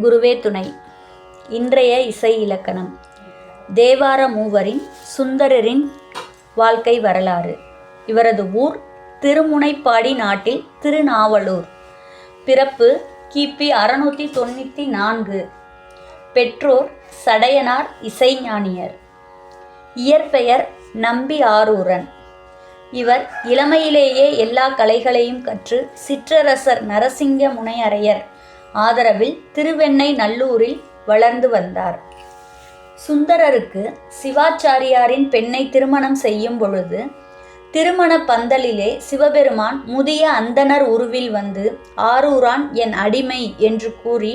குருவே துணை. இன்றைய இசை இலக்கணம். தேவார மூவரின் சுந்தரரின் வாழ்க்கை வரலாறு. இவரது ஊர் திருமுனைப்பாடி நாட்டில் திருநாவலூர். பிறப்பு கிபி அறுநூற்றி தொண்ணூற்றி நான்கு. பெற்றோர் சடையனார் இசைஞானியர் இயற்பெயர் நம்பி ஆரூரன். இவர் இளமையிலேயே எல்லா கலைகளையும் கற்று சிற்றரசர் நரசிங்க முனையரையர் ஆதரவில் திருவெண்ணை நல்லூரில் வளர்ந்து வந்தார். சுந்தரருக்கு சிவாச்சாரியாரின் பெண்ணை திருமணம் செய்யும் பொழுது திருமண பந்தலிலே சிவபெருமான் முதிய அந்தணர் உருவில் வந்து ஆரூரான் என் அடிமை என்று கூறி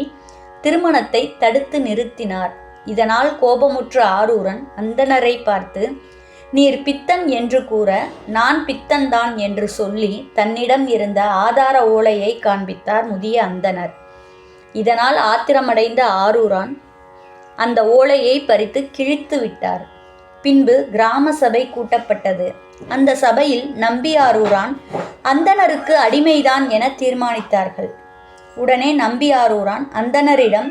திருமணத்தை தடுத்து நிறுத்தினார். இதனால் கோபமுற்ற ஆரூரன் அந்தனரை பார்த்து நீர் பித்தன் என்று கூற நான் பித்தன்தான் என்று சொல்லி தன்னிடம் இருந்த ஆதார ஓலையை காண்பித்தார் முதிய அந்தணர். இதனால் ஆத்திரமடைந்த ஆரூரான் அந்த ஓலையை பறித்து கிழித்து விட்டார். பின்பு கிராம சபை கூட்டப்பட்டது. அந்த சபையில் நம்பியாரூரான் அந்தணருக்கு அடிமைதான் என தீர்மானித்தார்கள். உடனே நம்பியாரூரான் அந்தணரிடம்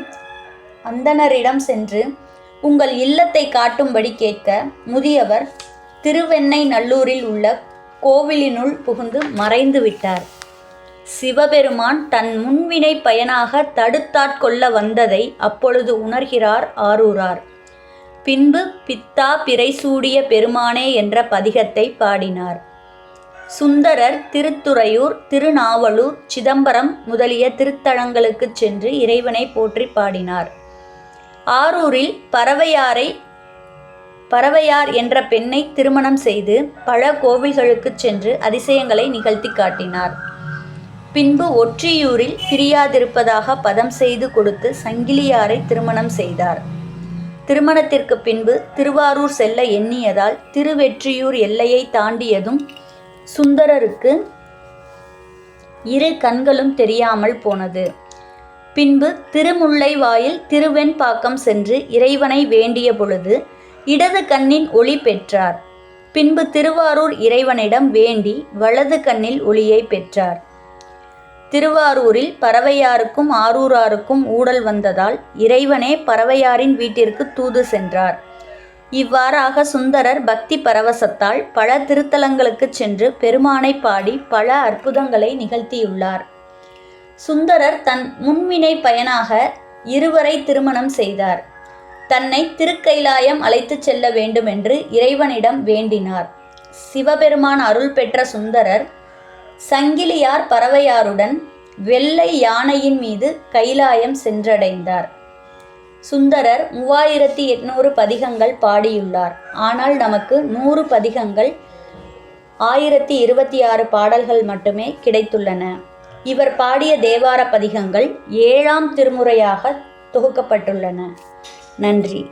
அந்தணரிடம் சென்று உங்கள் இல்லத்தை காட்டும்படி கேட்க முதியவர் திருவெண்ணை நல்லூரில் உள்ள கோவிலினுள் புகுந்து மறைந்து விட்டார். சிவபெருமான் தன் முன்வினை பயனாக தடுத்தாட்கொள்ள வந்ததை அப்பொழுது உணர்கிறார் ஆரூரார். பின்பு பித்தா பிறைசூடிய பெருமானே என்ற பதிகத்தை பாடினார். சுந்தரர் திருத்துறையூர் திருநாவலூர் சிதம்பரம் முதலிய திருத்தலங்களுக்குச் சென்று இறைவனை போற்றி பாடினார். ஆரூரில் பறவையாரை பறவையார் என்ற பெண்ணை திருமணம் செய்து பல கோவில்களுக்குச் சென்று அதிசயங்களை நிகழ்த்தி காட்டினார். பின்பு ஒற்றியூரில் பிரியாதிருப்பதாக பதம் செய்து கொடுத்து சங்கிலியாரை திருமணம் செய்தார். திருமணத்திற்கு பின்பு திருவாரூர் செல்ல எண்ணியதால் திருவெற்றியூர் எல்லையை தாண்டியதும் சுந்தரருக்கு இரு கண்களும் தெரியாமல் போனது. பின்பு திருமுல்லைவாயில் திருவெண்பாக்கம் சென்று இறைவனை வேண்டிய பொழுது இடது கண்ணின் ஒளி பெற்றார். பின்பு திருவாரூர் இறைவனிடம் வேண்டி வலது கண்ணில் ஒளியை பெற்றார். திருவாரூரில் பறவையாருக்கும் ஆரூராருக்கும் ஊடல் வந்ததால் இறைவனே பறவையாரின் வீட்டிற்கு தூது சென்றார். இவ்வாறாக சுந்தரர் பக்தி பரவசத்தால் பல திருத்தலங்களுக்குச் சென்று பெருமானை பாடி பல அற்புதங்களை நிகழ்த்தியுள்ளார். சுந்தரர் தன் முன்வினை பயனாக இருவரை திருமணம் செய்தார். தன்னை திருக்கைலாயம் அழைத்துச் செல்ல வேண்டுமென்று இறைவனிடம் வேண்டினார். சிவபெருமான் அருள் பெற்ற சுந்தரர் சங்கிலியார் பறவையாருடன் வெள்ளை யானையின் மீது கைலாயம் சென்றடைந்தார். சுந்தரர் மூவாயிரத்தி எட்நூறு பதிகங்கள் பாடியுள்ளார். ஆனால் நமக்கு நூறு பதிகங்கள் ஆயிரத்தி இருபத்தி ஆறு பாடல்கள் மட்டுமே கிடைத்துள்ளன. இவர் பாடிய தேவார பதிகங்கள் ஏழாம் திருமுறையாக தொகுக்கப்பட்டுள்ளன. நன்றி.